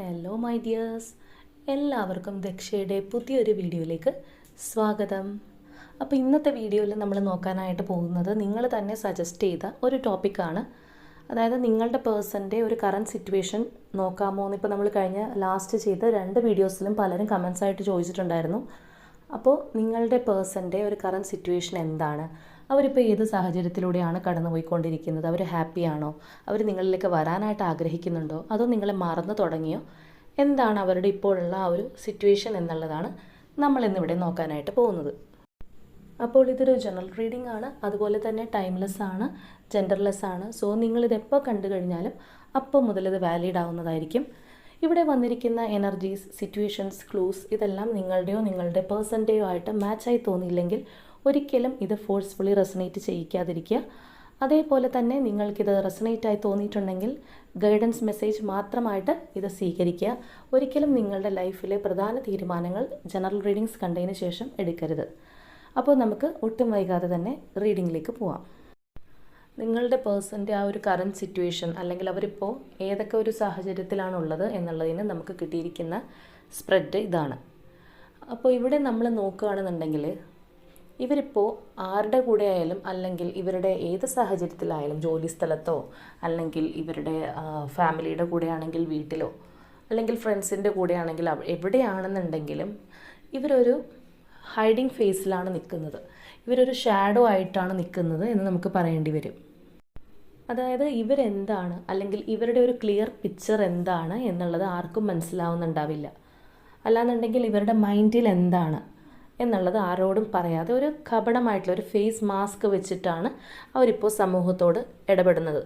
Hello my dears എല്ലാവർക്കും ദക്ഷയുടെ പുതിയൊരു വീഡിയോയിലേക്ക് സ്വാഗതം. അപ്പോൾ ഇന്നത്തെ വീഡിയോയിൽ നമ്മൾ നോക്കാനായിട്ട് പോകുന്നത് നിങ്ങൾ തന്നെ സജസ്റ്റ് ചെയ്ത ഒരു ടോപ്പിക്കാണ് അതായത് നിങ്ങളുടെ പേഴ്സന്റെ ഒരു കറണ്ട് സിറ്റുവേഷൻ നോക്കാമോ എന്ന് ഇപ്പോൾ നമ്മൾ കഴിഞ്ഞ ലാസ്റ്റ് ചെയ്ത രണ്ട് വീഡിയോസിലും പലരും കമൻസ് ആയിട്ട് ചോദിച്ചിട്ടുണ്ടായിരുന്നു. അപ്പോൾ നിങ്ങളുടെ പേഴ്സന്റെ ഒരു കറണ്ട് സിറ്റുവേഷൻ എന്താണ്? അവരിപ്പോൾ ഏത് സാഹചര്യത്തിലൂടെയാണ് കടന്നുപോയിക്കൊണ്ടിരിക്കുന്നത്? അവർ ഹാപ്പിയാണോ അവർ നിങ്ങളിലേക്ക് വരാനായിട്ട് ആഗ്രഹിക്കുന്നുണ്ടോ? അതോ നിങ്ങളെ മറന്നു തുടങ്ങിയോ? എന്താണ് അവരുടെ ഇപ്പോഴുള്ള ആ ഒരു സിറ്റുവേഷൻ എന്നുള്ളതാണ് നമ്മൾ ഇന്നിവിടെ നോക്കാനായിട്ട് പോകുന്നത്. അപ്പോൾ ഇതൊരു ജനറൽ റീഡിംഗ് ആണ്. അതുപോലെ തന്നെ ടൈംലെസ് ആണ് ജെൻഡർലെസ് ആണ്. സോ നിങ്ങളിത് എപ്പോൾ കണ്ടു കഴിഞ്ഞാലും അപ്പോൾ മുതൽ ഇത് വാലിഡ് ആവുന്നതായിരിക്കും. ഇവിടെ വന്നിരിക്കുന്ന എനർജീസ് സിറ്റുവേഷൻസ് ക്ലൂസ് ഇതെല്ലാം നിങ്ങളുടെയോ നിങ്ങളുടെ പേഴ്സന്റെയോ ആയിട്ട് മാച്ചായി തോന്നിയില്ലെങ്കിൽ ഒരിക്കലും ഇത് ഫോഴ്സ്ഫുള്ളി റെസനേറ്റ് ചെയ്യിക്കാതിരിക്കുക. അതേപോലെ തന്നെ നിങ്ങൾക്കിത് റെസനേറ്റായി തോന്നിയിട്ടുണ്ടെങ്കിൽ ഗൈഡൻസ് മെസ്സേജ് മാത്രമായിട്ട് ഇത് സ്വീകരിക്കുക. ഒരിക്കലും നിങ്ങളുടെ ലൈഫിലെ പ്രധാന തീരുമാനങ്ങൾ ജനറൽ റീഡിങ്സ് കണ്ടതിന് ശേഷം എടുക്കരുത്. അപ്പോൾ നമുക്ക് ഒട്ടും വൈകാതെ തന്നെ റീഡിങ്ങിലേക്ക് പോവാം. നിങ്ങളുടെ പേഴ്സന്റെ ആ ഒരു കറണ്ട് സിറ്റുവേഷൻ അല്ലെങ്കിൽ അവരിപ്പോൾ ഏതൊക്കെ ഒരു സാഹചര്യത്തിലാണുള്ളത് എന്നുള്ളതിന് നമുക്ക് കിട്ടിയിരിക്കുന്ന സ്പ്രെഡ് ഇതാണ്. അപ്പോൾ ഇവിടെ നമ്മൾ നോക്കുകയാണെന്നുണ്ടെങ്കിൽ ഇവരിപ്പോൾ ആരുടെ കൂടെ ആയാലും അല്ലെങ്കിൽ ഇവരുടെ ഏത് സാഹചര്യത്തിലായാലും ജോലി സ്ഥലത്തോ അല്ലെങ്കിൽ ഇവരുടെ ഫാമിലിയുടെ കൂടെ ആണെങ്കിൽ വീട്ടിലോ അല്ലെങ്കിൽ ഫ്രണ്ട്സിന്റെ കൂടെ ആണെങ്കിൽ എവിടെയാണെന്നുണ്ടെങ്കിലും ഇവരൊരു ഹൈഡിങ് ഫേസിലാണ് നിൽക്കുന്നത്. ഇവരൊരു ഷാഡോ ആയിട്ടാണ് നിൽക്കുന്നത് എന്ന് നമുക്ക് പറയേണ്ടി വരും. അതായത് ഇവരെന്താണ് അല്ലെങ്കിൽ ഇവരുടെ ഒരു ക്ലിയർ പിക്ചർ എന്താണ് എന്നുള്ളത് ആർക്കും മനസ്സിലാവുന്നുണ്ടാവില്ല. അല്ലാന്നുണ്ടെങ്കിൽ ഇവരുടെ മൈൻഡിൽ എന്താണ് എന്നുള്ളത് ആരോടും പറയാതെ ഒരു കപടമായിട്ടുള്ള ഒരു ഫേസ് മാസ്ക് വെച്ചിട്ടാണ് അവരിപ്പോൾ സമൂഹത്തോട് ഇടപെടുന്നത്.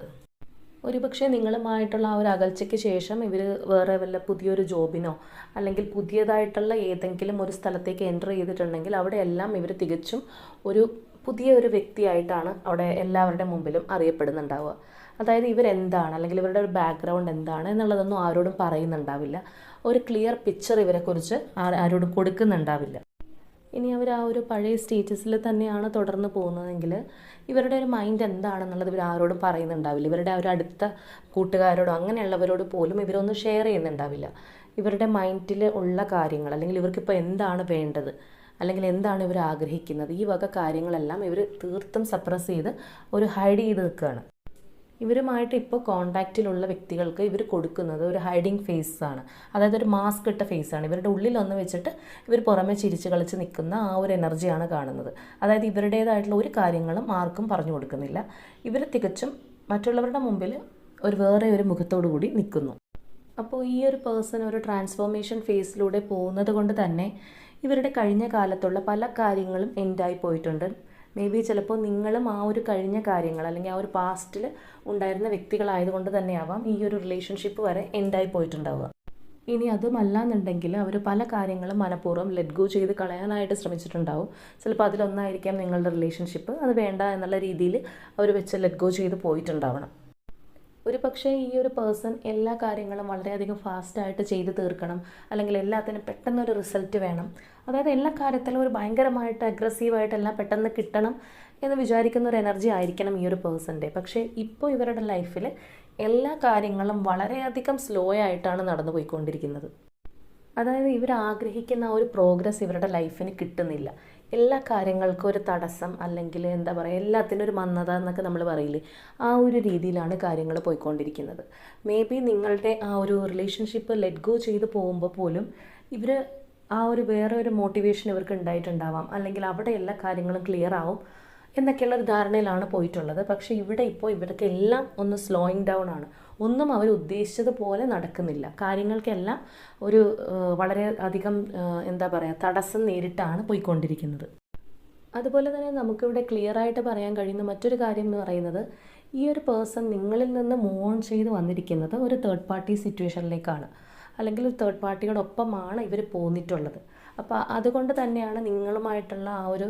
ഒരുപക്ഷെ നിങ്ങളുമായിട്ടുള്ള ആ ഒരു അകൽച്ചയ്ക്ക് ശേഷം ഇവർ വേറെ വല്ല പുതിയൊരു ജോബിനോ അല്ലെങ്കിൽ പുതിയതായിട്ടുള്ള ഏതെങ്കിലും ഒരു സ്ഥലത്തേക്ക് എന്റർ ചെയ്തിട്ടുണ്ടെങ്കിൽ അവിടെയെല്ലാം ഇവർ തികച്ചും ഒരു പുതിയ ഒരു വ്യക്തിയായിട്ടാണ് അവിടെ എല്ലാവരുടെ മുമ്പിലും അറിയപ്പെടുന്നുണ്ടാവുക. അതായത് ഇവരെന്താണ് അല്ലെങ്കിൽ ഇവരുടെ ഒരു ബാക്ക്ഗ്രൗണ്ട് എന്താണ് എന്നുള്ളതൊന്നും ആരോടും പറയുന്നുണ്ടാവില്ല. ഒരു ക്ലിയർ പിക്ചർ ഇവരെക്കുറിച്ച് ആരോടും കൊടുക്കുന്നുണ്ടാവില്ല. ഇനി അവർ ആ ഒരു പഴയ സ്റ്റേറ്റസിൽ തന്നെയാണ് തുടർന്ന് പോകുന്നതെങ്കിൽ ഇവരുടെ ഒരു മൈൻഡ് എന്താണെന്നുള്ളത് ഇവർ ആരോടും പറയുന്നുണ്ടാവില്ല. ഇവരുടെ ആ ഒരു അടുത്ത കൂട്ടുകാരോടോ അങ്ങനെയുള്ളവരോട് പോലും ഇവരൊന്നും ഷെയർ ചെയ്യുന്നുണ്ടാവില്ല. ഇവരുടെ മൈൻഡിൽ ഉള്ള കാര്യങ്ങൾ അല്ലെങ്കിൽ ഇവർക്കിപ്പോൾ എന്താണ് വേണ്ടത്? അല്ലെങ്കിൽ എന്താണ് ഇവർ ആഗ്രഹിക്കുന്നത്? ഈ വക കാര്യങ്ങളെല്ലാം ഇവർ തീർത്തും സപ്രസ് ചെയ്ത് ഒരു ഹൈഡ് ചെയ്ത് നിൽക്കുകയാണ്. ഇവരുമായിട്ട് ഇപ്പോൾ കോണ്ടാക്റ്റിലുള്ള വ്യക്തികൾക്ക് ഇവർ കൊടുക്കുന്നത് ഒരു ഹൈഡിങ് ഫേസ് ആണ്. അതായത് ഒരു മാസ്ക് ഇട്ട ഫേസ് ആണ്. ഇവരുടെ ഉള്ളിലൊന്ന് വെച്ചിട്ട് ഇവർ പുറമെ ചിരിച്ച് കളിച്ച് നിൽക്കുന്ന ആ ഒരു എനർജിയാണ് കാണുന്നത്. അതായത് ഇവരുടേതായിട്ടുള്ള ഒരു കാര്യങ്ങളും ആർക്കും പറഞ്ഞു കൊടുക്കുന്നില്ല. ഇവർ തികച്ചും മറ്റുള്ളവരുടെ മുമ്പിൽ ഒരു വേറെ ഒരു മുഖത്തോടു കൂടി നിൽക്കുന്നു. അപ്പോൾ ഈ ഒരു പേഴ്സൺ ഒരു ട്രാൻസ്ഫോർമേഷൻ ഫേസിലൂടെ പോകുന്നത് കൊണ്ട് തന്നെ ഇവരുടെ കഴിഞ്ഞ കാലത്തുള്ള പല കാര്യങ്ങളും എൻഡായി പോയിട്ടുണ്ട്. മേ ബി ചിലപ്പോൾ നിങ്ങളും ആ ഒരു കഴിഞ്ഞ കാര്യങ്ങൾ അല്ലെങ്കിൽ ആ ഒരു പാസ്റ്റിൽ ഉണ്ടായിരുന്ന വ്യക്തികളായതുകൊണ്ട് തന്നെയാവാം ഈ ഒരു റിലേഷൻഷിപ്പ് വരെ എൻഡായി പോയിട്ടുണ്ടാവുക. ഇനി അതുമല്ല എന്നുണ്ടെങ്കിൽ അവർ പല കാര്യങ്ങളും മനഃപൂർവം ലെറ്റ് ഗോ ചെയ്ത് കളയാനായിട്ട് ശ്രമിച്ചിട്ടുണ്ടാവും. ചിലപ്പോൾ അതിലൊന്നായിരിക്കാം നിങ്ങളുടെ റിലേഷൻഷിപ്പ് അത് വേണ്ട എന്നുള്ള രീതിയിൽ അവർ വെച്ച് ലെറ്റ് ഗോ ചെയ്ത് പോയിട്ടുണ്ടാവണം. ഒരു പക്ഷേ ഈ ഒരു പേഴ്സൺ എല്ലാ കാര്യങ്ങളും വളരെയധികം ഫാസ്റ്റായിട്ട് ചെയ്ത് തീർക്കണം. അല്ലെങ്കിൽ എല്ലാത്തിനും പെട്ടെന്നൊരു റിസൾട്ട് വേണം. അതായത് എല്ലാ കാര്യത്തിലും ഒരു ഭയങ്കരമായിട്ട് അഗ്രസീവായിട്ട് എല്ലാം പെട്ടെന്ന് കിട്ടണം എന്ന് വിചാരിക്കുന്ന ഒരു എനർജി ആയിരിക്കണം ഈ ഒരു പേഴ്സന്റെ പക്ഷേ ഇപ്പോൾ ഇവരുടെ ലൈഫിൽ എല്ലാ കാര്യങ്ങളും വളരെയധികം സ്ലോ ആയിട്ടാണ് നടന്നു പോയിക്കൊണ്ടിരിക്കുന്നത്. അതായത് ഇവർ ആഗ്രഹിക്കുന്ന ആ ഒരു പ്രോഗ്രസ് ഇവരുടെ ലൈഫിന് കിട്ടുന്നില്ല. എല്ലാ കാര്യങ്ങൾക്കും ഒരു തടസ്സം അല്ലെങ്കിൽ എന്താ പറയുക എല്ലാത്തിനും ഒരു മന്നത എന്നൊക്കെ നമ്മൾ പറയില്ലേ? ആ ഒരു രീതിയിലാണ് കാര്യങ്ങൾ പോയിക്കൊണ്ടിരിക്കുന്നത്. മേ ബി നിങ്ങളുടെ ആ ഒരു റിലേഷൻഷിപ്പ് ലെറ്റ് ഗോ ചെയ്ത് പോകുമ്പോൾ പോലും ഇവർ ആ ഒരു വേറെ ഒരു മോട്ടിവേഷൻ ഇവർക്ക് ഉണ്ടായിട്ടുണ്ടാവാം. അല്ലെങ്കിൽ അവിടെ എല്ലാ കാര്യങ്ങളും ക്ലിയർ ആവും എന്നൊക്കെയുള്ള ഒരു ധാരണയിലാണ് പോയിട്ടുള്ളത്. പക്ഷേ ഇവിടെ ഇപ്പോൾ ഇവർക്ക് എല്ലാം ഒന്ന് സ്ലോയിങ് ഡൗൺ ആണ്. ഒന്നും അവർ ഉദ്ദേശിച്ചതുപോലെ നടക്കുന്നില്ല. കാര്യങ്ങൾക്കെല്ലാം ഒരു വളരെ അധികം എന്താ പറയുക തടസ്സം നേരിട്ടാണ് പോയിക്കൊണ്ടിരിക്കുന്നത്. അതുപോലെ തന്നെ നമുക്കിവിടെ ക്ലിയർ ആയിട്ട് പറയാൻ കഴിയുന്ന മറ്റൊരു കാര്യം എന്ന് പറയുന്നത് ഈ ഒരു പേഴ്സൺ നിങ്ങളിൽ നിന്ന് മൂവ് ഓൺ ചെയ്ത് വന്നിരിക്കുന്നത് ഒരു തേർഡ് പാർട്ടി സിറ്റുവേഷനിലേക്കാണ് അല്ലെങ്കിൽ ഒരു തേർഡ് പാർട്ടിയോടൊപ്പമാണ് ഇവർ പോന്നിട്ടുള്ളത്. അപ്പോൾ അതുകൊണ്ട് തന്നെയാണ് നിങ്ങളുമായിട്ടുള്ള ആ ഒരു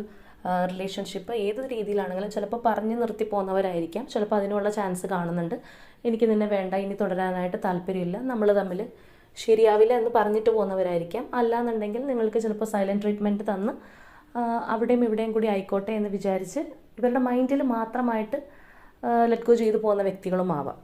റിലേഷൻഷിപ്പ് ഏത് രീതിയിലാണെങ്കിലും ചിലപ്പോൾ പറഞ്ഞു നിർത്തി പോകുന്നവരായിരിക്കാം ചിലപ്പോൾ അതിനുള്ള ചാൻസ് കാണുന്നുണ്ട്. എനിക്ക് നിന്നെ വേണ്ട ഇനി തുടരാനായിട്ട് താല്പര്യമില്ല. നമ്മൾ തമ്മിൽ ശരിയാവില്ല എന്ന് പറഞ്ഞിട്ട് പോകുന്നവരായിരിക്കാം. അല്ലാന്നുണ്ടെങ്കിൽ നിങ്ങൾക്ക് ചിലപ്പോൾ സൈലന്റ് ട്രീറ്റ്മെന്റ് തന്ന് അവിടെയും ഇവിടെയും കൂടി ആയിക്കോട്ടെ എന്ന് വിചാരിച്ച് ഇവരുടെ മൈൻഡിൽ മാത്രമായിട്ട് ലെറ്റ് ഗോ ചെയ്തു പോകുന്ന വ്യക്തികളും ആവാം.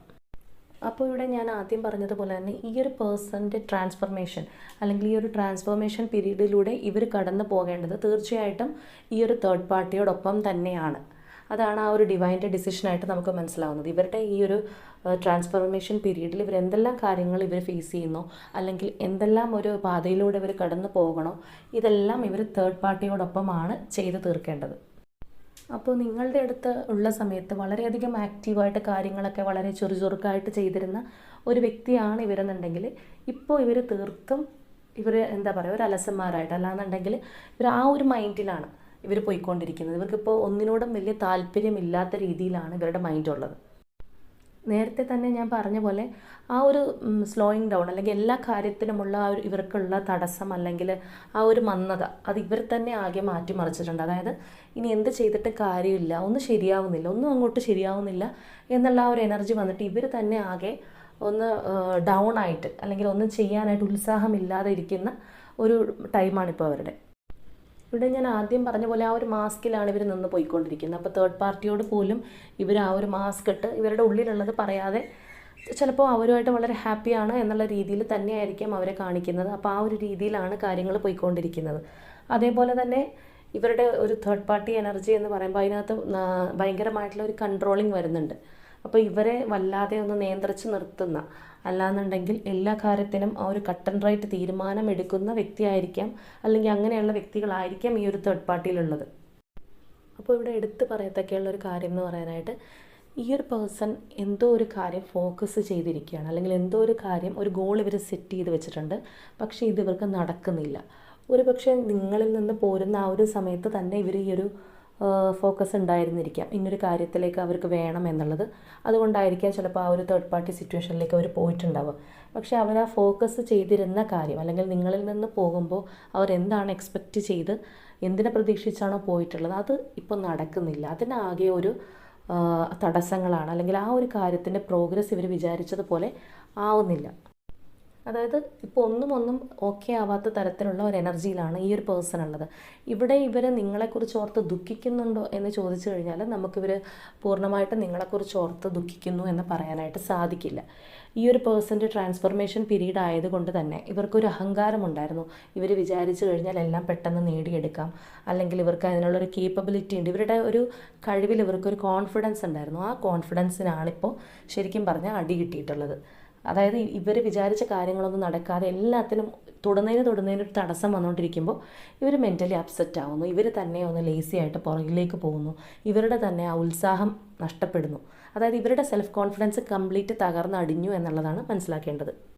അപ്പോൾ ഇവിടെ ഞാൻ ആദ്യം പറഞ്ഞതുപോലെ തന്നെ ഈ ഒരു പേഴ്സന്റെ ട്രാൻസ്ഫർമേഷൻ അല്ലെങ്കിൽ ഈ ഒരു ട്രാൻസ്ഫോർമേഷൻ പീരീഡിലൂടെ ഇവർ കടന്നു പോകേണ്ടത് തീർച്ചയായിട്ടും ഈ ഒരു തേർഡ് പാർട്ടിയോടൊപ്പം തന്നെയാണ്. അതാണ് ആ ഒരു ഡിവൈന്റെ ഡിസിഷനായിട്ട് നമുക്ക് മനസ്സിലാവുന്നത്. ഇവരുടെ ഈ ഒരു ട്രാൻസ്ഫോർമേഷൻ പീരീഡിൽ ഇവർ എന്തെല്ലാം കാര്യങ്ങൾ ഇവർ ഫേസ് ചെയ്യുന്നു അല്ലെങ്കിൽ എന്തെല്ലാം ഒരു പാതയിലൂടെ ഇവർ കടന്നു പോകണോ ഇതെല്ലാം ഇവർ തേർഡ് പാർട്ടിയോടൊപ്പമാണ് ചെയ്തു തീർക്കേണ്ടത്. അപ്പോൾ നിങ്ങളുടെ അടുത്ത് ഉള്ള സമയത്ത് വളരെയധികം ആക്റ്റീവായിട്ട് കാര്യങ്ങളൊക്കെ വളരെ ചുറുചുറുക്കായിട്ട് ചെയ്തിരുന്ന ഒരു വ്യക്തിയാണ് ഇവരെന്നുണ്ടെങ്കിൽ ഇപ്പോൾ ഇവർ തീർത്തും ഇവർ എന്താ പറയുക ഒരു അലസന്മാരായിട്ട്. അല്ലാന്നുണ്ടെങ്കിൽ ഇവർ ആ ഒരു മൈൻഡിലാണ് ഇവർ പോയിക്കൊണ്ടിരിക്കുന്നത്. ഇവർക്കിപ്പോൾ ഒന്നിനോടും വലിയ താല്പര്യമില്ലാത്ത രീതിയിലാണ് ഇവരുടെ മൈൻഡ് ഉള്ളത്. നേരത്തെ തന്നെ ഞാൻ പറഞ്ഞ പോലെ ആ ഒരു സ്ലോയിങ് ഡൗൺ അല്ലെങ്കിൽ എല്ലാ കാര്യത്തിനുമുള്ള ആ ഒരു ഇവർക്കുള്ള തടസ്സം അല്ലെങ്കിൽ ആ ഒരു മന്ദത അത് ഇവർ തന്നെ ആകെ മാറ്റിമറിച്ചിട്ടുണ്ട്. അതായത് ഇനി എന്ത് ചെയ്തിട്ട് കാര്യമില്ല ഒന്നും ശരിയാവുന്നില്ല ഒന്നും അങ്ങോട്ട് ശരിയാവുന്നില്ല എന്നുള്ള ആ ഒരു എനർജി വന്നിട്ട് ഇവർ തന്നെ ആകെ ഒന്ന് ഡൗൺ ആയിട്ട് അല്ലെങ്കിൽ ഒന്നും ചെയ്യാനായിട്ട് ഉത്സാഹമില്ലാതെ ഇരിക്കുന്ന ഒരു ടൈമാണിപ്പോൾ അവരുടെ. ഇവിടെ ഞാൻ ആദ്യം പറഞ്ഞ പോലെ ആ ഒരു മാസ്കിലാണ് ഇവർ നിന്ന് പോയിക്കൊണ്ടിരിക്കുന്നത്. അപ്പോൾ തേർഡ് പാർട്ടിയോട് പോലും ഇവർ ആ ഒരു മാസ്ക് ഇട്ട് ഇവരുടെ ഉള്ളിലുള്ളത് പറയാതെ ചിലപ്പോൾ അവരുമായിട്ട് വളരെ ഹാപ്പിയാണ് എന്നുള്ള രീതിയിൽ തന്നെയായിരിക്കും അവരെ കാണിക്കുന്നത്. അപ്പോൾ ആ ഒരു രീതിയിലാണ് കാര്യങ്ങൾ പോയിക്കൊണ്ടിരിക്കുന്നത്. അതേപോലെ തന്നെ ഇവരുടെ ഒരു തേർഡ് പാർട്ടി എനർജി എന്ന് പറയുമ്പോൾ അതിനകത്ത് ഭയങ്കരമായിട്ടുള്ള ഒരു കൺട്രോളിങ് വരുന്നുണ്ട്. അപ്പോൾ ഇവരെ വല്ലാതെ ഒന്ന് നിയന്ത്രിച്ച് നിർത്തുന്ന അല്ലാന്നുണ്ടെങ്കിൽ എല്ലാ കാര്യത്തിനും ആ ഒരു കട്ട് ആൻഡ് റൈറ്റ് തീരുമാനം എടുക്കുന്ന വ്യക്തിയായിരിക്കാം. അല്ലെങ്കിൽ അങ്ങനെയുള്ള വ്യക്തികളായിരിക്കാം ഈ ഒരു തേർഡ് പാർട്ടിയിലുള്ളത് അപ്പോൾ ഇവിടെ എടുത്തു പറയത്തൊക്കെയുള്ള ഒരു കാര്യം എന്ന് പറയാനായിട്ട് ഈ ഒരു പേഴ്സൺ എന്തോ ഒരു കാര്യം ഫോക്കസ് ചെയ്തിരിക്കുകയാണ്. അല്ലെങ്കിൽ എന്തോ ഒരു കാര്യം ഒരു ഗോൾ ഇവർ സെറ്റ് ചെയ്ത് വെച്ചിട്ടുണ്ട്. പക്ഷേ ഇത് ഇവർക്ക് നടക്കുന്നില്ല. ഒരു പക്ഷേ നിങ്ങളിൽ നിന്ന് പോരുന്ന ആ ഒരു സമയത്ത് തന്നെ ഇവർ ഈ ഒരു ഫോക്കസ് ഉണ്ടായിരുന്നിരിക്കാം. ഇന്നൊരു കാര്യത്തിലേക്ക് അവർക്ക് വേണം എന്നുള്ളത്. അതുകൊണ്ടായിരിക്കാം ചിലപ്പോൾ ആ ഒരു തേർഡ് പാർട്ടി സിറ്റുവേഷനിലേക്ക് അവർ പോയിട്ടുണ്ടാവുക. പക്ഷേ അവർ ആ ഫോക്കസ് ചെയ്തിരുന്ന കാര്യം അല്ലെങ്കിൽ നിങ്ങളിൽ നിന്ന് പോകുമ്പോൾ അവർ എന്താണ് എക്സ്പെക്റ്റ് ചെയ്ത് എന്തിനെ പ്രതീക്ഷിച്ചാണോ പോയിട്ടുള്ളത് അത് ഇപ്പോൾ നടക്കുന്നില്ല. അതിനാകെ ഒരു തടസ്സങ്ങളാണ്. അല്ലെങ്കിൽ ആ ഒരു കാര്യത്തിന്റെ പ്രോഗ്രസ് ഇവർ വിചാരിച്ചതുപോലെ ആവുന്നില്ല. അതായത് ഇപ്പോൾ ഒന്നും ഒന്നും ഓക്കെ ആവാത്ത തരത്തിലുള്ള ഒരു എനർജിയിലാണ് ഈ ഒരു പേഴ്സൺ ഉള്ളത്. ഇവിടെ ഇവർ നിങ്ങളെക്കുറിച്ച് ഓർത്ത് ദുഃഖിക്കുന്നുണ്ടോ എന്ന് ചോദിച്ചു കഴിഞ്ഞാൽ നമുക്കിവർ പൂർണമായിട്ട് നിങ്ങളെക്കുറിച്ച് ഓർത്ത് ദുഃഖിക്കുന്നു എന്ന് പറയാനായിട്ട് സാധിക്കില്ല. ഈ ഒരു പേഴ്സന്റെ ട്രാൻസ്ഫോർമേഷൻ പീരീഡ് ആയതുകൊണ്ട് തന്നെ ഇവർക്കൊരു അഹങ്കാരമുണ്ടായിരുന്നു ഇവർ വിചാരിച്ചു കഴിഞ്ഞാൽ എല്ലാം പെട്ടെന്ന് നേടിയെടുക്കാം. അല്ലെങ്കിൽ ഇവർക്ക് അതിനുള്ളൊരു കേപ്പബിലിറ്റി ഉണ്ട്. ഇവരുടെ ഒരു കഴിവിൽ ഇവർക്കൊരു കോൺഫിഡൻസ് ഉണ്ടായിരുന്നു. ആ കോൺഫിഡൻസിനാണിപ്പോൾ ശരിക്കും പറഞ്ഞാൽ അടി കിട്ടിയിട്ടുള്ളത്. അതായത് ഇവർ വിചാരിച്ച കാര്യങ്ങളൊന്നും നടക്കാതെ എല്ലാത്തിനും തൊടുന്നതിന് തൊടുന്നതിന് ഒരു തടസ്സം വന്നുകൊണ്ടിരിക്കുമ്പോൾ ഇവർ മെന്റലി അപ്സെറ്റ് ആവുന്നു. ഇവർ തന്നെ ഒന്ന് ലേസി ആയിട്ട് പുറകിലേക്ക് പോകുന്നു. ഇവരുടെ തന്നെ ആ ഉത്സാഹം നഷ്ടപ്പെടുന്നു. അതായത് ഇവരുടെ സെൽഫ് കോൺഫിഡൻസ് കംപ്ലീറ്റ് തകർന്നടിഞ്ഞു എന്നുള്ളതാണ് മനസ്സിലാക്കേണ്ടത്.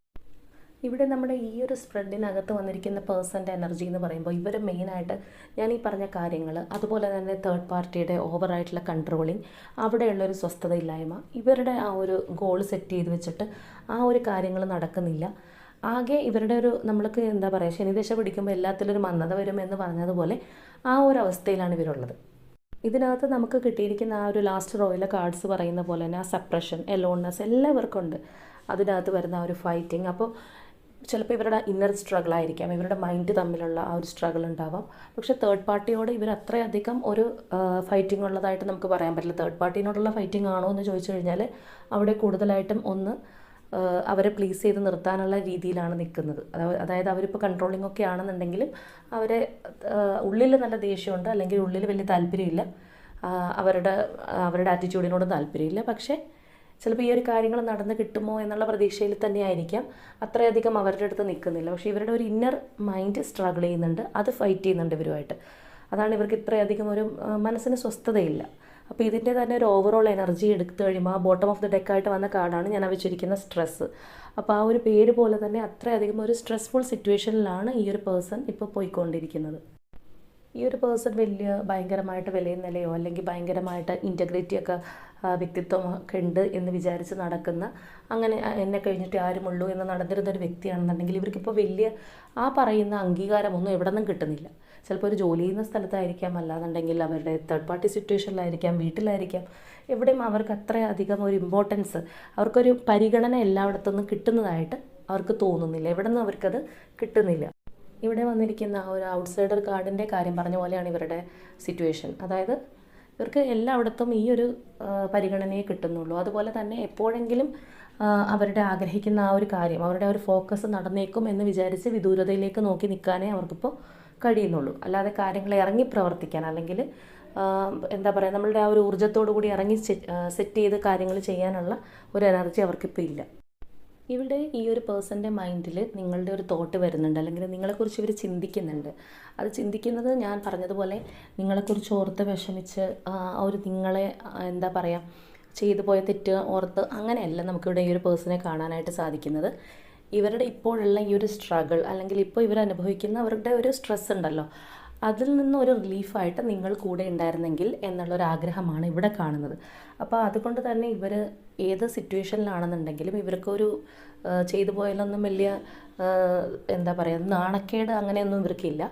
ഇവിടെ നമ്മുടെ ഈ ഒരു സ്പ്രെഡിനകത്ത് വന്നിരിക്കുന്ന പേഴ്സന്റെ എനർജി എന്ന് പറയുമ്പോൾ ഇവർ മെയിനായിട്ട് ഞാൻ ഈ പറഞ്ഞ കാര്യങ്ങൾ അതുപോലെ തന്നെ തേർഡ് പാർട്ടിയുടെ ഓവറായിട്ടുള്ള കൺട്രോളിങ് അവിടെയുള്ളൊരു സ്വസ്ഥതയില്ലായ്മ ഇവരുടെ ആ ഒരു ഗോൾ സെറ്റ് ചെയ്ത് വെച്ചിട്ട് ആ ഒരു കാര്യങ്ങൾ നടക്കുന്നില്ല. ആകെ ഇവരുടെ ഒരു നമ്മൾക്ക് എന്താ പറയുക ശനിദശ പിടിക്കുമ്പോൾ എല്ലാത്തിലും ഒരു മന്ദത വരും എന്ന് പറഞ്ഞതുപോലെ ആ ഒരു അവസ്ഥയിലാണ് ഇവരുള്ളത്. ഇതിനകത്ത് നമുക്ക് കിട്ടിയിരിക്കുന്ന ആ ഒരു ലാസ്റ്റ് റോയിലെ കാർഡ്സ് പറയുന്ന പോലെ തന്നെ ആ സപ്രഷൻ എലോൺനെസ് എല്ലാവർക്കും ഉണ്ട് അതിനകത്ത് വരുന്ന ആ ഒരു ഫൈറ്റിംഗ് അപ്പോൾ ചിലപ്പോൾ ഇവരുടെ ഇന്നർ സ്ട്രഗിൾ ആയിരിക്കാം. ഇവരുടെ മൈൻഡ് തമ്മിലുള്ള ആ ഒരു സ്ട്രഗിൾ ഉണ്ടാവാം. പക്ഷേ തേർഡ് പാർട്ടിയോട് ഇവർ അത്രയധികം ഒരു ഫൈറ്റിംഗ് ഉള്ളതായിട്ട് നമുക്ക് പറയാൻ പറ്റില്ല. തേർഡ് പാർട്ടിനോടുള്ള ഫൈറ്റിംഗ് ആണോ എന്ന് ചോദിച്ചു കഴിഞ്ഞാൽ അവിടെ കൂടുതലായിട്ടും ഒന്ന് അവരെ പ്ലീസ് ചെയ്ത് നിർത്താനുള്ള രീതിയിലാണ് നിൽക്കുന്നത്. അതായത് അവരിപ്പോൾ കൺട്രോളിംഗ് ഒക്കെ ആണെന്നുണ്ടെങ്കിലും അവരെ ഉള്ളിൽ നല്ല ദേഷ്യമുണ്ട് അല്ലെങ്കിൽ ഉള്ളിൽ വലിയ താല്പര്യമില്ല. അവരുടെ അവരുടെ ആറ്റിറ്റ്യൂഡിനോട് താല്പര്യമില്ല. പക്ഷേ ചിലപ്പോൾ ഈ ഒരു കാര്യങ്ങൾ നടന്ന് കിട്ടുമോ എന്നുള്ള പ്രതീക്ഷയിൽ തന്നെയായിരിക്കാം. അത്രയധികം അവരുടെ അടുത്ത് നിൽക്കുന്നില്ല. പക്ഷേ ഇവരുടെ ഒരു ഇന്നർ മൈൻഡ് സ്ട്രഗിൾ ചെയ്യുന്നുണ്ട്. അത് ഫൈറ്റ് ചെയ്യുന്നുണ്ട് ഇവരുമായിട്ട്. അതാണ് ഇവർക്ക് ഇത്രയധികം ഒരു മനസ്സിന് സ്വസ്ഥതയില്ല. അപ്പോൾ ഇതിന്റെ തന്നെ ഒരു ഓവറോൾ എനർജി എടുത്തു കഴിയുമ്പോൾ ആ ബോട്ടം ഓഫ് ദി ഡെക്ക് ആയിട്ട് വന്ന കാർഡാണ് ഞാൻ വെച്ചിരിക്കുന്ന സ്ട്രെസ്സ് അപ്പോൾ ആ ഒരു പേര് പോലെ തന്നെ അത്രയധികം ഒരു സ്ട്രെസ്ഫുൾ സിറ്റുവേഷനിലാണ് ഈ ഒരു പേഴ്സൺ ഇപ്പോൾ പോയിക്കൊണ്ടിരിക്കുന്നത്. ഈ ഒരു പേഴ്സൺ വലിയ ഭയങ്കരമായിട്ട് വിലയും നിലയോ അല്ലെങ്കിൽ ഭയങ്കരമായിട്ട് ഇന്റഗ്രിറ്റിയൊക്കെ വ്യക്തിത്വം ഒക്കെ ഉണ്ട് എന്ന് വിചാരിച്ച് നടക്കുന്ന അങ്ങനെ എന്നെ കഴിഞ്ഞിട്ട് ആരുമുള്ളൂ എന്ന് നടന്നിരുന്ന ഒരു വ്യക്തിയാണെന്നുണ്ടെങ്കിൽ ഇവർക്കിപ്പോൾ വലിയ ആ പറയുന്ന അംഗീകാരമൊന്നും എവിടെ നിന്നും കിട്ടുന്നില്ല. ചിലപ്പോൾ ഒരു ജോലി ചെയ്യുന്ന സ്ഥലത്തായിരിക്കാം അല്ലാന്നുണ്ടെങ്കിൽ അവരുടെ തേർഡ് പാർട്ടി സിറ്റുവേഷനിലായിരിക്കാം വീട്ടിലായിരിക്കാം. എവിടെയും അവർക്ക് അത്രയധികം ഒരു ഇമ്പോർട്ടൻസ് അവർക്കൊരു പരിഗണന എല്ലായിടത്തു നിന്നും കിട്ടുന്നതായിട്ട് അവർക്ക് തോന്നുന്നില്ല. എവിടെ നിന്നും അവർക്കത് കിട്ടുന്നില്ല. ഇവിടെ വന്നിരിക്കുന്ന ഒരു ഔട്ട്സൈഡർ കാർഡിന്റെ കാര്യം പറഞ്ഞ പോലെയാണ് ഇവരുടെ സിറ്റുവേഷൻ അതായത് ഇവർക്ക് എല്ലായിടത്തും ഈ ഒരു പരിഗണനയെ കിട്ടുന്നുള്ളൂ. അതുപോലെ തന്നെ എപ്പോഴെങ്കിലും അവരുടെ ആഗ്രഹിക്കുന്ന ആ ഒരു കാര്യം അവരുടെ ഒരു ഫോക്കസ് നടന്നേക്കും എന്ന് വിചാരിച്ച് വിദൂരതയിലേക്ക് നോക്കി നിൽക്കാനേ അവർക്കിപ്പോൾ കഴിയുന്നുള്ളൂ. അല്ലാതെ കാര്യങ്ങൾ ഇറങ്ങി പ്രവർത്തിക്കാൻ അല്ലെങ്കിൽ എന്താ പറയുക നമ്മളുടെ ആ ഒരു ഊർജത്തോടു കൂടി ഇറങ്ങി സെറ്റ് ചെയ്ത് കാര്യങ്ങൾ ചെയ്യാനുള്ള ഒരു എനർജി അവർക്കിപ്പോൾ ഇല്ല. ഇവിടെ ഈ ഒരു പേഴ്സന്റെ മൈൻഡിൽ നിങ്ങളുടെ ഒരു തോട്ട് വരുന്നുണ്ട് അല്ലെങ്കിൽ നിങ്ങളെക്കുറിച്ച് ഇവർ ചിന്തിക്കുന്നുണ്ട്. അത് ചിന്തിക്കുന്നത് ഞാൻ പറഞ്ഞതുപോലെ നിങ്ങളെക്കുറിച്ച് ഓർത്ത് വിഷമിച്ച് ഒരു നിങ്ങളെ എന്താ പറയുക ചെയ്തു പോയ തെറ്റ് ഓർത്ത് അങ്ങനെയല്ല നമുക്കിവിടെ ഈ ഒരു പേഴ്സണെ കാണാനായിട്ട് സാധിക്കുന്നത്. ഇവരുടെ ഇപ്പോഴുള്ള ഈ ഒരു സ്ട്രഗിൾ അല്ലെങ്കിൽ ഇപ്പോൾ ഇവർ അനുഭവിക്കുന്ന അവരുടെ ഒരു സ്ട്രെസ് ഉണ്ടല്ലോ അതിൽ നിന്ന് ഒരു റിലീഫായിട്ട് നിങ്ങൾ കൂടെ ഉണ്ടായിരുന്നെങ്കിൽ എന്നുള്ളൊരു ആഗ്രഹമാണ് ഇവിടെ കാണുന്നത്. അപ്പോൾ അതുകൊണ്ട് തന്നെ ഇവർ ഏത് സിറ്റുവേഷനിലാണെന്നുണ്ടെങ്കിലും ഇവർക്കൊരു ചെയ്തു പോയാലൊന്നും വലിയ എന്താ പറയുക നാണക്കേട് അങ്ങനെയൊന്നും ഇവർക്കില്ല.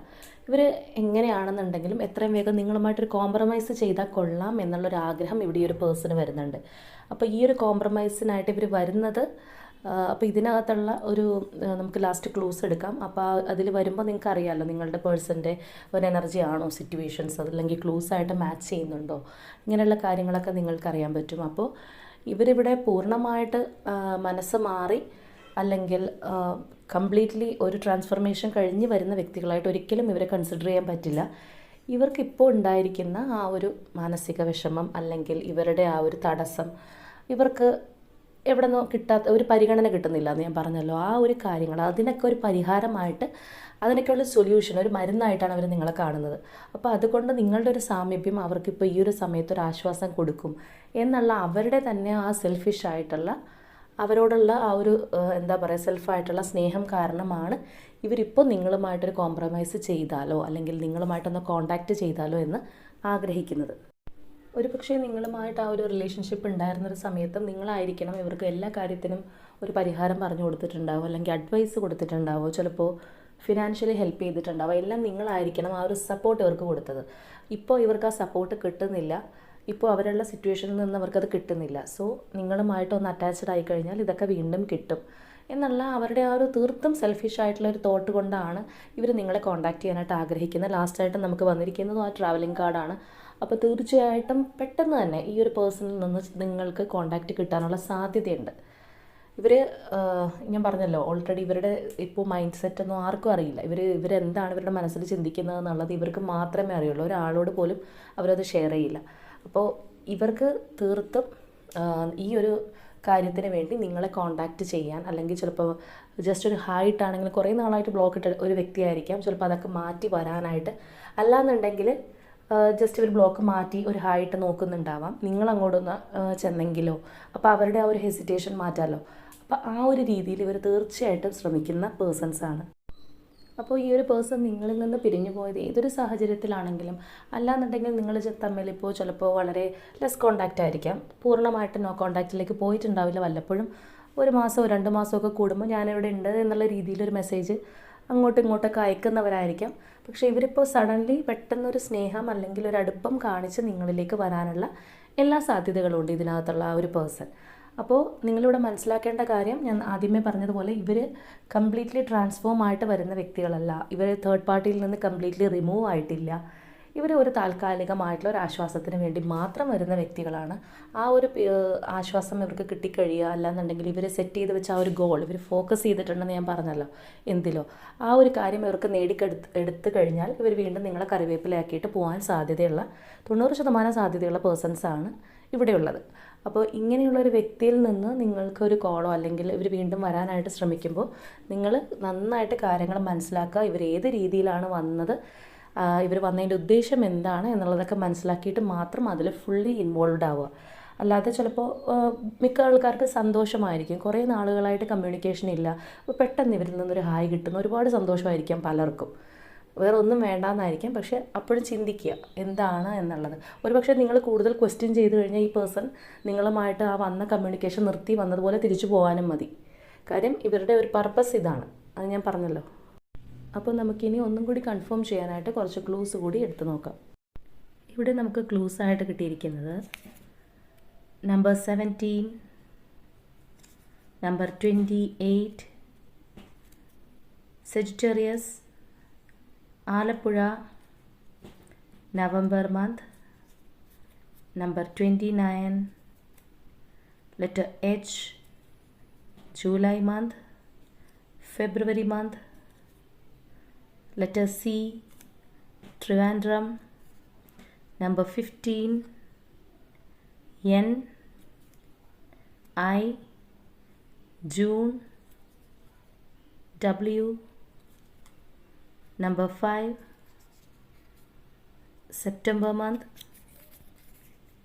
ഇവർ എങ്ങനെയാണെന്നുണ്ടെങ്കിലും എത്രയും വേഗം നിങ്ങളുമായിട്ടൊരു കോംപ്രമൈസ് ചെയ്താൽ കൊള്ളാം എന്നുള്ളൊരു ആഗ്രഹം ഇവിടെ ഈ ഒരു പേഴ്സണ് വരുന്നുണ്ട്. അപ്പോൾ ഈ ഒരു കോംപ്രമൈസിനായിട്ട് ഇവർ വരുന്നത് അപ്പോൾ ഇതിനകത്തുള്ള ഒരു നമുക്ക് ലാസ്റ്റ് ക്ലൂസ് എടുക്കാം. അപ്പോൾ അതിൽ വരുമ്പോൾ നിങ്ങൾക്ക് അറിയാമല്ലോ നിങ്ങളുടെ പേഴ്സന്റെ ഒരു എനർജി ആണോ സിറ്റുവേഷൻസ് അതല്ലെങ്കിൽ ക്ലൂസ് ആയിട്ട് മാച്ച് ചെയ്യുന്നുണ്ടോ? ഇങ്ങനെയുള്ള കാര്യങ്ങളൊക്കെ നിങ്ങൾക്ക് അറിയാൻ പറ്റും. അപ്പോൾ ഇവരിവിടെ പൂർണമായിട്ട് മനസ്സ് മാറി അല്ലെങ്കിൽ കംപ്ലീറ്റ്ലി ഒരു ട്രാൻസ്ഫർമേഷൻ കഴിഞ്ഞ് വരുന്ന വ്യക്തികളായിട്ട് ഒരിക്കലും ഇവരെ കൺസിഡർ ചെയ്യാൻ പറ്റില്ല. ഇവർക്ക് ഇപ്പോൾ ഉണ്ടായിരിക്കുന്ന ആ ഒരു മാനസിക വിഷമം അല്ലെങ്കിൽ ഇവരുടെ ആ ഒരു തടസ്സം ഇവർക്ക് എവിടെ നിന്നോ കിട്ടാത്ത ഒരു പരിഗണന കിട്ടുന്നില്ല എന്ന് ഞാൻ പറഞ്ഞല്ലോ. ആ ഒരു കാര്യങ്ങൾ അതിനൊക്കെ ഒരു പരിഹാരമായിട്ട് അതിനൊക്കെയുള്ള സൊല്യൂഷൻ ഒരു മരുന്നായിട്ടാണ് അവർ നിങ്ങളെ കാണുന്നത്. അപ്പോൾ അതുകൊണ്ട് നിങ്ങളുടെ ഒരു സാമീപ്യം അവർക്ക് അവർക്കിപ്പോൾ ഈ ഒരു സമയത്ത് ഒരു ആശ്വാസം കൊടുക്കും എന്നുള്ള അവരുടെ തന്നെ ആ സെൽഫിഷ് ആയിട്ടുള്ള അവരോടുള്ള ആ ഒരു എന്താ പറയുക സെൽഫായിട്ടുള്ള സ്നേഹം കാരണമാണ് ഇവരിപ്പോൾ നിങ്ങളുമായിട്ടൊരു കോംപ്രമൈസ് ചെയ്താലോ അല്ലെങ്കിൽ നിങ്ങളുമായിട്ടൊന്ന് കോണ്ടാക്റ്റ് ചെയ്താലോ എന്ന് ആഗ്രഹിക്കുന്നത്. ഒരു പക്ഷേ നിങ്ങളുമായിട്ട് ആ ഒരു റിലേഷൻഷിപ്പ് ഉണ്ടായിരുന്ന ഒരു സമയത്തും നിങ്ങളായിരിക്കണം ഇവർക്ക് എല്ലാ കാര്യത്തിനും ഒരു പരിഹാരം പറഞ്ഞു കൊടുത്തിട്ടുണ്ടാവും അല്ലെങ്കിൽ അഡ്വൈസ് കൊടുത്തിട്ടുണ്ടാവോ ചിലപ്പോൾ ഫിനാൻഷ്യലി ഹെൽപ്പ് ചെയ്തിട്ടുണ്ടാവും എല്ലാം നിങ്ങളായിരിക്കണം ആ ഒരു സപ്പോർട്ട് ഇവർക്ക് കൊടുത്തത്. ഇപ്പോൾ ഇവർക്ക് ആ സപ്പോർട്ട് കിട്ടുന്നില്ല. ഇപ്പോൾ അവരുള്ള സിറ്റുവേഷനിൽ നിന്ന് അവർക്കത് കിട്ടുന്നില്ല. സോ നിങ്ങളുമായിട്ട് ഒന്ന് അറ്റാച്ച്ഡ് ആയി കഴിഞ്ഞാൽ ഇതൊക്കെ വീണ്ടും കിട്ടും. എന്നുള്ള അവരുടെ ആ ഒരു തീർത്തും സെൽഫിഷ് ആയിട്ടുള്ള ഒരു തോട്ട് കൊണ്ടാണ് ഇവർ നിങ്ങളെ കോൺടാക്ട് ചെയ്യാനായിട്ട് ആഗ്രഹിക്കുന്നത്. ലാസ്റ്റായിട്ട് നമുക്ക് വന്നിരിക്കുന്നതും ആ ട്രാവലിംഗ് കാർഡാണ് അപ്പോൾ തീർച്ചയായിട്ടും പെട്ടെന്ന് തന്നെ ഈ ഒരു പേഴ്സണിൽ നിന്ന് നിങ്ങൾക്ക് കോണ്ടാക്റ്റ് കിട്ടാനുള്ള സാധ്യതയുണ്ട്. ഇവർ ഞാൻ പറഞ്ഞല്ലോ ഓൾറെഡി ഇവരുടെ ഇപ്പോൾ മൈൻഡ് സെറ്റ് ഒന്നും ആർക്കും അറിയില്ല. ഇവർ ഇവരെന്താണ് ഇവരുടെ മനസ്സിൽ ചിന്തിക്കുന്നത് എന്നുള്ളത് ഇവർക്ക് മാത്രമേ അറിയുള്ളൂ. ഒരാളോട് പോലും അവരത് ഷെയർ ചെയ്യില്ല. അപ്പോൾ ഇവർക്ക് തീർത്തും ഈ ഒരു കാര്യത്തിന് വേണ്ടി നിങ്ങളെ കോണ്ടാക്റ്റ് ചെയ്യാൻ അല്ലെങ്കിൽ ചിലപ്പോൾ ജസ്റ്റ് ഒരു ഹായിട്ടാണെങ്കിൽ കുറേ നാളായിട്ട് ബ്ലോക്ക് ഇട്ട ഒരു വ്യക്തിയായിരിക്കാം. ചിലപ്പോൾ അതൊക്കെ മാറ്റി വരാനായിട്ട്. അല്ലാന്നുണ്ടെങ്കിൽ ജസ്റ്റ് ഒരു ബ്ലോക്ക് മാറ്റി ഒരു ഹായിട്ട് നോക്കുന്നുണ്ടാവാം. നിങ്ങൾ അങ്ങോട്ടൊന്ന് ചെന്നെങ്കിലോ. അപ്പോൾ അവരുടെ ആ ഒരു ഹെസിറ്റേഷൻ മാറ്റാമല്ലോ അപ്പോൾ ആ ഒരു രീതിയിൽ ഇവർ തീർച്ചയായിട്ടും ശ്രമിക്കുന്ന പേഴ്സൺസ് ആണ്. അപ്പോൾ ഈ ഒരു പേഴ്സൺ നിങ്ങളിൽ നിന്ന് പിരിഞ്ഞു പോയത് ഏതൊരു സാഹചര്യത്തിലാണെങ്കിലും അല്ലാന്നുണ്ടെങ്കിൽ നിങ്ങൾ തമ്മിൽ ഇപ്പോൾ ചിലപ്പോൾ വളരെ ലെസ് കോണ്ടാക്റ്റ് ആയിരിക്കാം. പൂർണമായിട്ട് നോ കോണ്ടാക്റ്റിലേക്ക് പോയിട്ടുണ്ടാവില്ല വല്ലപ്പോഴും. ഒരു മാസമോ രണ്ട് മാസമൊക്കെ കൂടുമ്പോൾ ഞാനിവിടെ ഉണ്ട് എന്നുള്ള രീതിയിലൊരു മെസ്സേജ് അങ്ങോട്ടും ഇങ്ങോട്ടൊക്കെ അയക്കുന്നവരായിരിക്കാം. പക്ഷേ ഇവരിപ്പോൾ സഡൻലി പെട്ടെന്നൊരു സ്നേഹം അല്ലെങ്കിൽ ഒരു അടുപ്പം കാണിച്ച് നിങ്ങളിലേക്ക് വരാനുള്ള എല്ലാ സാധ്യതകളും ഉണ്ട് ഇതിനകത്തുള്ള ആ ഒരു പേഴ്സൺ അപ്പോൾ നിങ്ങളിവിടെ മനസ്സിലാക്കേണ്ട കാര്യം ഞാൻ ആദ്യമേ പറഞ്ഞതുപോലെ ഇവർ കംപ്ലീറ്റ്ലി ട്രാൻസ്ഫോം ആയിട്ട് വരുന്ന വ്യക്തികളല്ല. ഇവർ തേർഡ് പാർട്ടിയിൽ നിന്ന് കംപ്ലീറ്റ്ലി റിമൂവ് ആയിട്ടില്ല. ഇവർ ഒരു താൽക്കാലികമായിട്ടുള്ള ഒരു ആശ്വാസത്തിന് വേണ്ടി മാത്രം വരുന്ന വ്യക്തികളാണ്. ആ ഒരു ആശ്വാസം ഇവർക്ക് കിട്ടിക്കഴിയുക അല്ലാന്നുണ്ടെങ്കിൽ ഇവർ സെറ്റ് ചെയ്ത് വെച്ച ആ ഒരു ഗോൾ ഇവർ ഫോക്കസ് ചെയ്തിട്ടുണ്ടെന്ന് ഞാൻ പറഞ്ഞല്ലോ എന്തിലോ. ആ ഒരു കാര്യം ഇവർക്ക് നേടിക്കെടുത്ത് എടുത്തു കഴിഞ്ഞാൽ ഇവർ വീണ്ടും നിങ്ങളെ കറിവേപ്പിലാക്കിയിട്ട് പോകാൻ സാധ്യതയുള്ള തൊണ്ണൂറ് ശതമാനം സാധ്യതയുള്ള പേഴ്സൺസാണ് ഇവിടെയുള്ളത്. അപ്പോൾ ഇങ്ങനെയുള്ള ഒരു വ്യക്തിയിൽ നിന്ന് നിങ്ങൾക്കൊരു കോളോ അല്ലെങ്കിൽ ഇവർ വീണ്ടും വരാനായിട്ട് ശ്രമിക്കുമ്പോൾ നിങ്ങൾ നന്നായിട്ട് കാര്യങ്ങൾ മനസ്സിലാക്കുക ഇവർ ഏത് രീതിയിലാണ് വന്നത് ഇവർ വന്നതിന്റെ ഉദ്ദേശം എന്താണ് എന്നുള്ളതൊക്കെ മനസ്സിലാക്കിയിട്ട് മാത്രം അതിൽ ഫുള്ളി ഇൻവോൾവ് ആവുക. അല്ലാതെ ചിലപ്പോൾ മിക്ക ആൾക്കാർക്ക് സന്തോഷമായിരിക്കും. കുറേ നാളുകളായിട്ട് കമ്മ്യൂണിക്കേഷൻ ഇല്ല. അപ്പോൾ പെട്ടെന്ന് ഇവരിൽ നിന്നൊരു ഹായ് കിട്ടുന്ന ഒരുപാട് സന്തോഷമായിരിക്കാം പലർക്കും. വേറെ ഒന്നും വേണ്ടാന്നായിരിക്കാം. പക്ഷേ അപ്പോഴും ചിന്തിക്കുക എന്താണ് എന്നുള്ളത്. ഒരുപക്ഷെ നിങ്ങൾ കൂടുതൽ ക്വസ്റ്റ്യൻ ചെയ്ത് കഴിഞ്ഞാൽ ഈ പേഴ്സൺ നിങ്ങളുമായിട്ട് ആ വന്ന കമ്മ്യൂണിക്കേഷൻ നിർത്തി വന്നതുപോലെ തിരിച്ചു പോകാനും മതി. കാര്യം ഇവരുടെ ഒരു പർപ്പസ് ഇതാണ്. അത് ഞാൻ പറഞ്ഞല്ലോ. അപ്പോൾ നമുക്കിനി ഒന്നും കൂടി കൺഫേം ചെയ്യാനായിട്ട് കുറച്ച് ക്ലൂസ് കൂടി എടുത്തു നോക്കാം ഇവിടെ നമുക്ക് ക്ലൂസ് ആയിട്ട് കിട്ടിയിരിക്കുന്നത് number seventeen number twenty eight Sagittarius Alappuzha November month number twenty nine letter H July month February month. Letter C, Trivandrum. Number 15, N, I, June, W. Number 5, September month,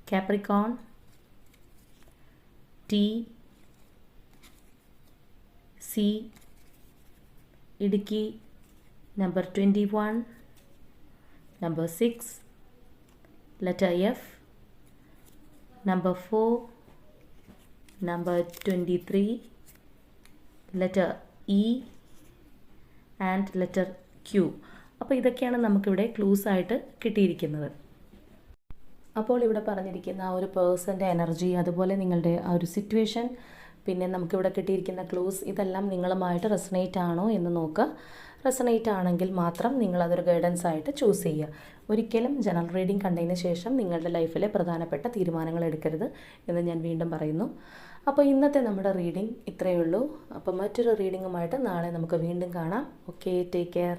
Capricorn, T, C, Idiki, number 21, number 6, letter F, number 4, number 23, letter E. And letter Q. അപ്പോൾ ഇതൊക്കെയാണ് നമുക്കിവിടെ clues ആയിട്ട് കിട്ടിയിരിക്കുന്നത്. അപ്പോൾ ഇവിടെ പറഞ്ഞിരിക്കുന്ന ആ ഒരു പേഴ്സന്റെ എനർജി അതുപോലെ നിങ്ങളുടെ ആ ഒരു സിറ്റുവേഷൻ പിന്നെ നമുക്കിവിടെ കിട്ടിയിരിക്കുന്ന ക്ലൂസ് ഇതെല്ലാം നിങ്ങളുമായിട്ട് റെസനേറ്റ് ആണോ എന്ന് നോക്കുക. റെസനേറ്റ് ആണെങ്കിൽ മാത്രം നിങ്ങൾ അതൊരു ഗൈഡൻസ് ആയിട്ട് ചൂസ് ചെയ്യുക. ഒരിക്കലും ജനറൽ റീഡിംഗ് കണ്ടതിന് ശേഷം നിങ്ങളുടെ ലൈഫിലെ പ്രധാനപ്പെട്ട തീരുമാനങ്ങൾ എടുക്കരുത് എന്ന് ഞാൻ വീണ്ടും പറയുന്നു. അപ്പോൾ ഇന്നത്തെ നമ്മുടെ റീഡിംഗ് ഇത്രയേ ഉള്ളൂ. അപ്പോൾ മറ്റൊരു റീഡിങ്ങുമായിട്ട് നാളെ നമുക്ക് വീണ്ടും കാണാം. Okay take care